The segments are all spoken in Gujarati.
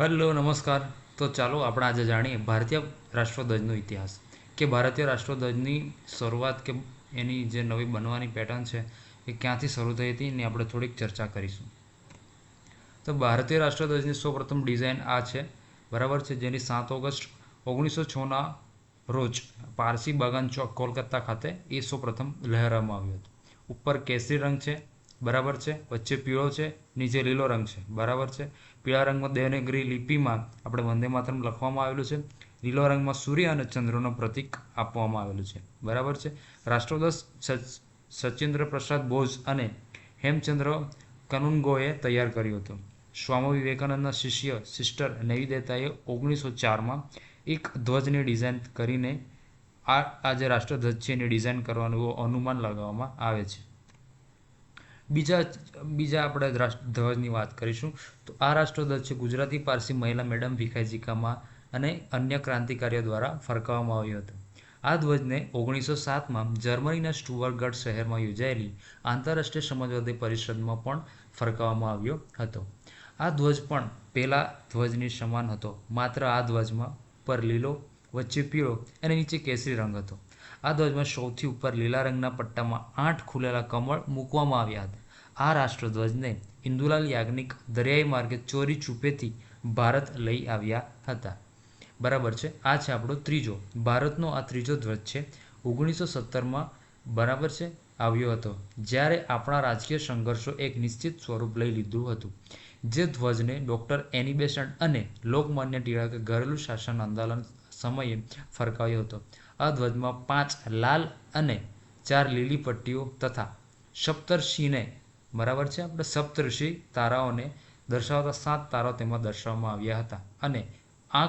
હેલો, નમસ્કાર. તો ચાલો આપણે આજે જાણીએ ભારતીય રાષ્ટ્રધ્વજનો ઇતિહાસ. કે ભારતીય રાષ્ટ્રધ્વજની શરૂઆત કે એની જે નવી બનવાની પેટર્ન છે, એ ક્યાંથી શરૂ થઈ હતી એની આપણે થોડીક ચર્ચા કરીશું. તો ભારતીય રાષ્ટ્રધ્વજની સૌપ્રથમ ડિઝાઇન આ છે. બરાબર છે? જેની સાત ઓગસ્ટ ઓગણીસો છના રોજ પારસી બાગાન ચોક, કોલકાતા ખાતે એ સૌપ્રથમ લહેરાવવામાં આવ્યું હતું. ઉપર કેસરી રંગ છે બરાબર છે? વચ્ચે પીળો છે, નીચે લીલો રંગ છે. બરાબર છે? પીળા રંગમાં દેવનાગરી લિપિમાં આપણે વંદે માતરમ લખવામાં આવેલું છે. લીલો રંગમાં સૂર્ય અને ચંદ્રનો પ્રતીક આપવામાં આવેલું છે. બરાબર છે? રાષ્ટ્રધ્વજ સચિન્દ્ર પ્રસાદ બોઝ અને હેમચંદ્ર કનુનગોએ તૈયાર કર્યું હતું. સ્વામી વિવેકાનંદના શિષ્ય સિસ્ટર નૈવેદેતાએ ઓગણીસો ચારમાં એક ધ્વજની ડિઝાઇન કરીને આ આ જે રાષ્ટ્રધ્વજ છે એની ડિઝાઇન કરવાનું અનુમાન લગાવવામાં આવે છે. બીજા બીજા આપણે ધ્વજની વાત કરીશું, તો આ રાષ્ટ્રધ્વજ છે ગુજરાતી, પારસી, મહિલા મેડમ ભીખાજીકામાં અને અન્ય ક્રાંતિકારીઓ દ્વારા ફરકાવવામાં આવ્યો હતો. આ ધ્વજને ઓગણીસો સાતમાં જર્મનીના સ્ટુઅરગઢ શહેરમાં યોજાયેલી આંતરરાષ્ટ્રીય સમાજવાદી પરિષદમાં પણ ફરકાવવામાં આવ્યો હતો. આ ધ્વજ પણ પહેલા ધ્વજની સમાન હતો. માત્ર આ ધ્વજમાં પર લીલો, વચ્ચે પીળો અને નીચે કેસરી રંગ હતો. આ ધ્વજમાં સૌથી ઉપર લીલા રંગના પટ્ટામાં આઠ ખુલેલા કમળ મૂકવામાં આવ્યા હતા. આ રાષ્ટ્રધ્વજને ઇન્દુલાલ યાજ્ઞિક દરિયાઈ માર્ગે ચોરી છુપેથી ભારત લઈ આવ્યા હતા. બરાબર છે? આ છે આપણો ત્રીજો, ભારતનો આ ત્રીજો ધ્વજ છે. ઓગણીસો સત્તરમાં બરાબર છે? આવ્યો હતો. જ્યારે આપણા રાજકીય સંઘર્ષો એક નિશ્ચિત સ્વરૂપ લઈ લીધું હતું. જે ધ્વજને ડૉક્ટર એની અને લોકમાન્ય ટિળકે ઘરેલું શાસન આંદોલન સમયે ફરકાવ્યો હતો. આ ધ્વજમાં પાંચ લાલ અને ચાર લીલી પટ્ટીઓ તથા સપ્તર્ષિને, બરાબર છે? આપણે સપ્તર્ષિ તારાઓને દર્શાવતા સાત તારાઓ તેમાં દર્શાવવામાં આવ્યા હતા. અને આ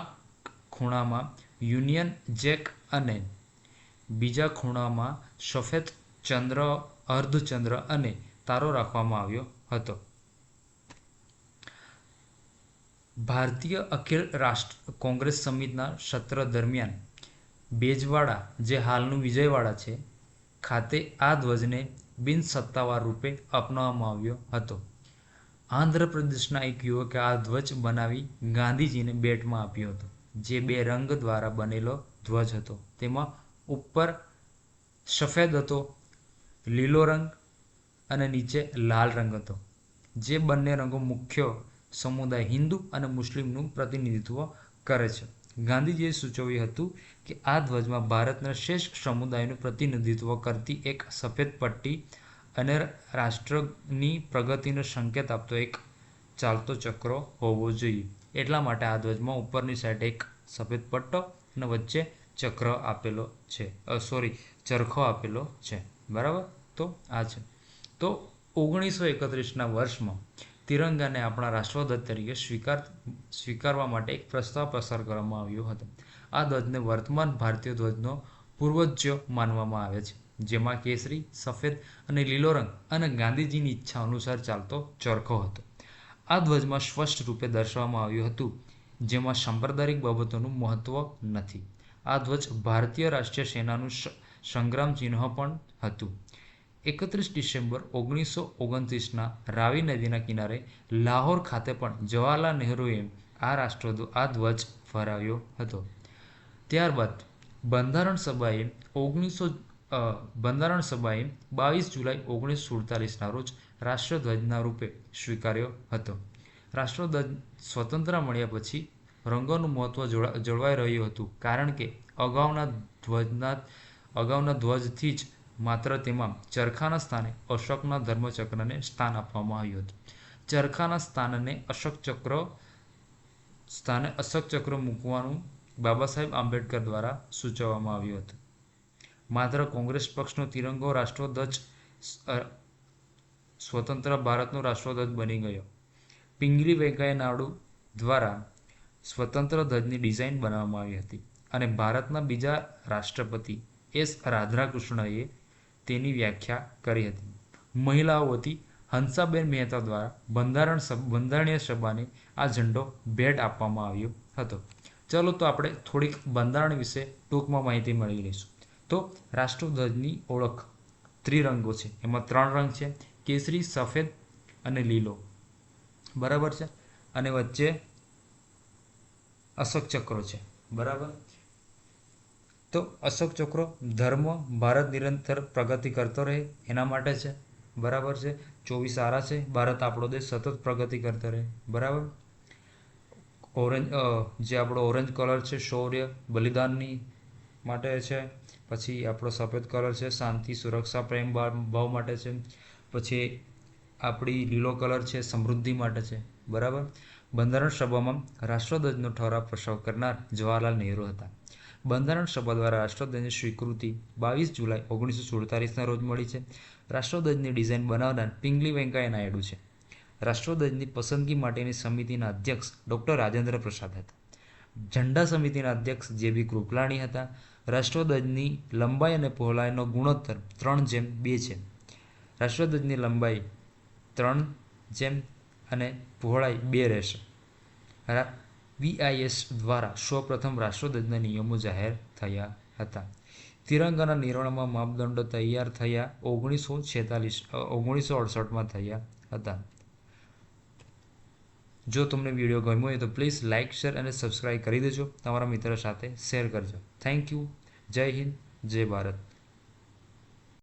ખૂણામાં યુનિયન જેક અને બીજા ખૂણામાં સફેદ ચંદ્ર, અર્ધચંદ્ર અને તારો રાખવામાં આવ્યો હતો. ભારતીય અખિલ રાષ્ટ્ર કોંગ્રેસ સમિતિના સત્ર દરમિયાન બેજવાડા, જે હાલનું વિજયવાડા છે, ખાતે આ ધ્વજને બિનસત્તાવાર રૂપે અપનાવવામાં આવ્યો હતો. આંધ્રપ્રદેશના એક યુવકે આ ધ્વજ બનાવી ગાંધીજીને ભેટમાં આપ્યો હતો, જે બે રંગ દ્વારા બનેલો ધ્વજ હતો. તેમાં ઉપર સફેદ હતો, લીલો રંગ અને નીચે લાલ રંગ હતો. જે બંને રંગો મુખ્ય સમુદાય હિન્દુ અને મુસ્લિમનું પ્રતિનિધિત્વ કરે છે. ગાંધીજીએ સૂચવ્યું હતું કે આ ધ્વજમાં ભારતના શ્રેષ્ઠ સમુદાયનું પ્રતિનિધિત્વ કરતી એક સફેદ પટ્ટી અને રાષ્ટ્રની પ્રગતિનો સંકેત આપતો એક ચાલતો ચક્ર હોવો જોઈએ. એટલા માટે આ ધ્વજમાં ઉપરની સાઈડ એક સફેદ પટ્ટો અને વચ્ચે ચક્ર આપેલો છે. સોરી, ચરખો આપેલો છે. બરાબર? તો આ છે. તો ઓગણીસો એકત્રીસના વર્ષમાં તિરંગાને આપણા રાષ્ટ્રધ્વજ તરીકે સ્વીકાર, સ્વીકારવા માટે એક પ્રસ્તાવ પસાર કરવામાં આવ્યો હતો. આ ધ્વજને વર્તમાન ભારતીય ધ્વજનો પૂર્વજ્ય માનવામાં આવે છે, જેમાં કેસરી, સફેદ અને લીલો રંગ અને ગાંધીજીની ઈચ્છા અનુસાર ચાલતો ચરખો હતો. આ ધ્વજમાં સ્પષ્ટ રૂપે દર્શાવવામાં આવ્યું હતું, જેમાં સાંપ્રદાયિક બાબતોનું મહત્વ નથી. આ ધ્વજ ભારતીય રાષ્ટ્રીય સેનાનું સંગ્રામ ચિહ્ન પણ હતું. એકત્રીસ ડિસેમ્બર ઓગણીસો ઓગણત્રીસના રાવી નદીના કિનારે લાહોર ખાતે પણ જવાહરલાલ નહેરુએ આ રાષ્ટ્ર આ ધ્વજ ફહરાવ્યો હતો. ત્યારબાદ બંધારણ સભાએ ઓગણીસો બંધારણ સભાએ બાવીસ જુલાઈ ઓગણીસો સુડતાલીસના રોજ રાષ્ટ્રધ્વજના રૂપે સ્વીકાર્યો હતો. રાષ્ટ્રધ્વજ સ્વતંત્ર મળ્યા પછી રંગોનું મહત્વ જળવાઈ રહ્યું હતું કારણ કે અગાઉના ધ્વજના, અગાઉના ધ્વજથી જ માત્ર તેમાં ચરખાના સ્થાને અશોકના ધર્મચક્રને સ્થાન આપવામાં આવ્યું હતું. ચરખાના સ્થાનને અશોક ચક્ર, સ્થાને અશોક ચક્ર મૂકવાનું બાબા સાહેબ આંબેડકર દ્વારા સૂચવવામાં આવ્યું હતું. માત્ર કોંગ્રેસ પક્ષનો તિરંગો રાષ્ટ્રધ્વજ સ્વતંત્ર ભારતનો રાષ્ટ્રધ્વજ બની ગયો. પિંગલી વેંકૈયા નાયડુ દ્વારા સ્વતંત્ર ધ્વજની ડિઝાઇન બનાવવામાં આવી હતી અને ભારતના બીજા રાષ્ટ્રપતિ એસ. રાધાકૃષ્ણએ તેની વ્યાખ્યા કરી હતી. મહિલાઓ હંસાબેન મહેતા દ્વારા બંધારણ બંધારણીય સભાને આ ઝંડો ભેટ આપવામાં આવ્યો હતો. ચલો તો આપણે થોડીક બંધારણ વિશે ટૂંકમાં માહિતી મેળવી લઈશું. તો રાષ્ટ્રધ્વજની ઓળખ ત્રિરંગો છે. એમાં ત્રણ રંગ છે. કેસરી, સફેદ અને લીલો. બરાબર છે? અને વચ્ચે અશોક ચક્રો છે. બરાબર? તો અશોક ચક્રો ધર્મ, ભારત નિરંતર પ્રગતિ કરતો રહે એના માટે છે. બરાબર છે? ચોવીસ આરા છે. ભારત આપણો દેશ સતત પ્રગતિ કરતો રહે. બરાબર? ઓરેન્જ જે આપણો ઓરેન્જ કલર છે, શૌર્ય, બલિદાનની માટે છે. પછી આપણો સફેદ કલર છે, શાંતિ, સુરક્ષા, પ્રેમ ભાવ માટે છે. પછી આપણી લીલો કલર છે, સમૃદ્ધિ માટે છે. બરાબર? બંધારણ સભામાં રાષ્ટ્રધ્વજનો ઠરાવ પ્રસ્તાવ કરનાર જવાહરલાલ નહેરુ હતા. બંધારણ સભા દ્વારા રાષ્ટ્રધ્વજની સ્વીકૃતિ બાવીસ જુલાઈ ઓગણીસો સુડતાલીસના રોજ મળી છે. રાષ્ટ્રધ્વજની ડિઝાઇન બનાવનાર પિંગલી વેંકૈયા નાયડુ છે. રાષ્ટ્રધ્વજની પસંદગી માટેની સમિતિના અધ્યક્ષ ડૉક્ટર રાજેન્દ્ર પ્રસાદ હતા. ઝંડા સમિતિના અધ્યક્ષ જે બી કૃપલાણી હતા. રાષ્ટ્રધ્વજની લંબાઈ અને પહોળાઈનો ગુણોત્તર ત્રણ જેમ બે છે. રાષ્ટ્રધ્વજની લંબાઈ ત્રણ જેમ અને પહોળાઈ બે રહેશે. વીઆઈએસ દ્વારા સૌપ્રથમ રાષ્ટ્રધ્વજના નિયમો જાહેર થયા હતા. તિરંગાના નિર્માણમાં માપદંડો તૈયાર થયા ઓગણીસો છેતાલીસ ઓગણીસો અડસઠમાં થયા હતા. જો તમને વીડિયો ગમ્યો હોય તો પ્લીઝ લાઇક શેર અને સબસ્ક્રાઈબ કરી દેજો. તમારા મિત્રો સાથે શેર કરજો. Thank you. જય હિન્દ, જય ભારત.